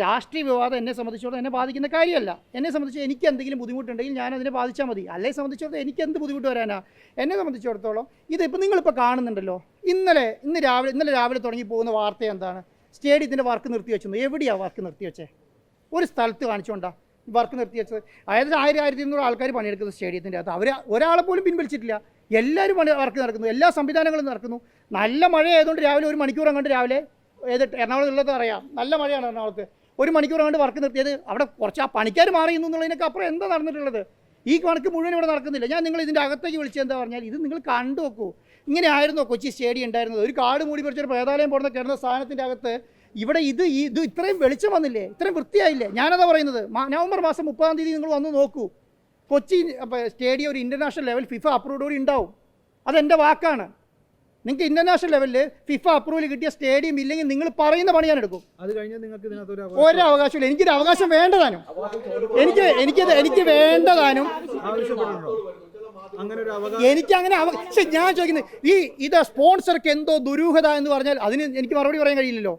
രാഷ്ട്രീയ വിവാദം എന്നെ സംബന്ധിച്ചോളം എന്നെ ബാധിക്കുന്ന കാര്യമല്ല. എന്നെ സംബന്ധിച്ച് എനിക്ക് എന്തെങ്കിലും ബുദ്ധിമുട്ടുണ്ടെങ്കിൽ ഞാൻ അതിനെ ബാധിച്ചാൽ മതി. അല്ലെ സംബന്ധിച്ചിടത്തോളം എനിക്ക് എന്ത് ബുദ്ധിമുട്ട് വരാനാ? എന്നെ സംബന്ധിച്ചിടത്തോളം ഇതിപ്പോൾ നിങ്ങളിപ്പോൾ കാണുന്നുണ്ടല്ലോ. ഇന്നലെ ഇന്ന് രാവിലെ ഇന്നലെ രാവിലെ തുടങ്ങി പോകുന്ന വാർത്ത എന്താണ്? സ്റ്റേഡിയത്തിന്റെ വർക്ക് നിർത്തി വെച്ചത് എവിടെയാണ് വർക്ക് നിർത്തി വെച്ചേ? ഒരു സ്ഥലത്ത് കാണിച്ചുകൊണ്ടാ വർക്ക് നിർത്തി വെച്ചത്. അതായത് ആയിരം ആയിരത്തി ഇരുന്നൂറ് ആൾക്കാർ പണിയെടുക്കുന്ന സ്റ്റേഡിയത്തിന്റെ അകത്ത്. അവർ ഒരാളെ പോലും പിൻവലിച്ചിട്ടില്ല. എല്ലാവരും പണി വർക്ക് നടക്കുന്നു. എല്ലാ സംവിധാനങ്ങളും നടക്കുന്നു. നല്ല മഴ ആയതുകൊണ്ട് രാവിലെ ഒരു മണിക്കൂർ അങ്ങോട്ട് രാവിലെ ഏത് എറണാകുളത്തുള്ളത് അറിയാം. നല്ല മഴയാണ് എറണാകുളത്ത്. ഒരു മണിക്കൂർ അങ്ങോട്ട് വർക്ക് നിർത്തിയത് അവിടെ കുറച്ച് ആ പണിക്കാർ മാറി എന്നുള്ളതിനൊക്കെ അപ്പുറം എന്താ നടന്നിട്ടുള്ളത്? ഈ കണക്ക് മുഴുവൻ ഇവിടെ നടക്കുന്നില്ല. ഞാൻ നിങ്ങൾ ഇതിന്റെ അകത്തേക്ക് വിളിച്ചത് എന്താ പറഞ്ഞാൽ ഇത് നിങ്ങൾ കണ്ടു നോക്കൂ. ഇങ്ങനെ ആയിരുന്നു കൊച്ചി സ്റ്റേഡിയം ഉണ്ടായിരുന്നത്. ഒരു കാട് മൂടി പിടിച്ചൊരു പ്രേതാലയം പോകുന്ന കിടന്ന സാധനത്തിന്റെ അകത്ത് ഇവിടെ ഇത് ഇത് ഇത്രയും വെളിച്ചം വന്നില്ലേ? ഇത്രയും വൃത്തിയായില്ലേ? ഞാനതാ പറയുന്നത്. നവംബർ മാസം മുപ്പതാം തീയതി നിങ്ങൾ വന്ന് നോക്കൂ. കൊച്ചി സ്റ്റേഡിയം ഒരു ഇന്റർനാഷണൽ ലെവൽ ഫിഫ അപ്രൂവ്ഡ് കൂടി ഉണ്ടാവും. അതെന്റെ വാക്കാണ്. നിങ്ങൾക്ക് ഇന്റർനാഷണൽ ലെവലിൽ ഫിഫ അപ്രൂവൽ കിട്ടിയ സ്റ്റേഡിയം ഇല്ലെങ്കിൽ നിങ്ങൾ പറയുന്ന പണി ഞാൻ എടുക്കും. അത് കഴിഞ്ഞാൽ നിങ്ങൾക്ക് ഇതിനകത്ത് ഒരു അവകാശമില്ല എനിക്കൊരു അവകാശം വേണ്ടതാനും. എനിക്ക് എനിക്ക് എനിക്ക് വേണ്ടതാനും. എനിക്ക് അങ്ങനെ പക്ഷെ ഞാൻ ചോദിക്കുന്നത് ഈ ഇത് സ്പോൺസർക്ക് എന്തോ ദുരൂഹത എന്ന് പറഞ്ഞാൽ അതിന് എനിക്ക് മറുപടി പറയാൻ കഴിയില്ലല്ലോ.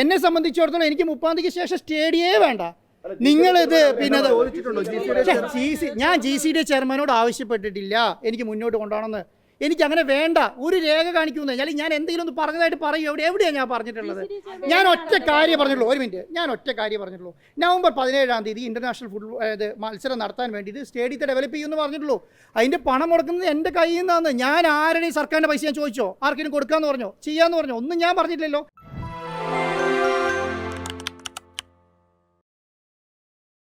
എന്നെ സംബന്ധിച്ചിടത്തോളം എനിക്ക് മുപ്പാം തീയതിക്ക് ശേഷം സ്റ്റേഡിയേ വേണ്ട. നിങ്ങൾ ഇത് പിന്നെ ഞാൻ ജി സി ഡി ചെയർമാനോട് ആവശ്യപ്പെട്ടിട്ടില്ല. എനിക്ക് മുന്നോട്ട് കൊണ്ടുപോകണമെന്ന് എനിക്ക് അങ്ങനെ വേണ്ട. ഒരു രേഖ കാണിക്കുന്നു കഴിഞ്ഞാൽ ഞാൻ എന്തെങ്കിലും ഒന്ന് പറഞ്ഞതായിട്ട് പറയൂ. എവിടെ എവിടെയാണ് ഞാൻ പറഞ്ഞിട്ടുള്ളത്? ഞാൻ ഒറ്റ കാര്യം പറഞ്ഞിട്ടുള്ളൂ ഒരു മിനിറ്റ്. ഞാൻ ഒറ്റ കാര്യം പറഞ്ഞിട്ടുള്ളൂ നവംബർ പതിനേഴാം തീയതി ഇന്റർനാഷണൽ ഫുട്ബോൾ ഇത് മത്സരം നടത്താൻ വേണ്ടിയിട്ട് സ്റ്റേഡിയത്തെ ഡെവലപ്പ് ചെയ്യുമെന്ന് പറഞ്ഞിട്ടുള്ളൂ. അതിന്റെ പണം മുടക്കുന്നത് എന്റെ കയ്യിൽ നിന്നാണ്. ഞാൻ ആരുടെയും സർക്കാരിന്റെ പൈസ ഞാൻ ചോദിച്ചോ? ആർക്കെങ്കിലും കൊടുക്കാന്ന് പറഞ്ഞോ? ചെയ്യാന്ന് പറഞ്ഞോ? ഒന്നും ഞാൻ പറഞ്ഞിട്ടില്ലല്ലോ.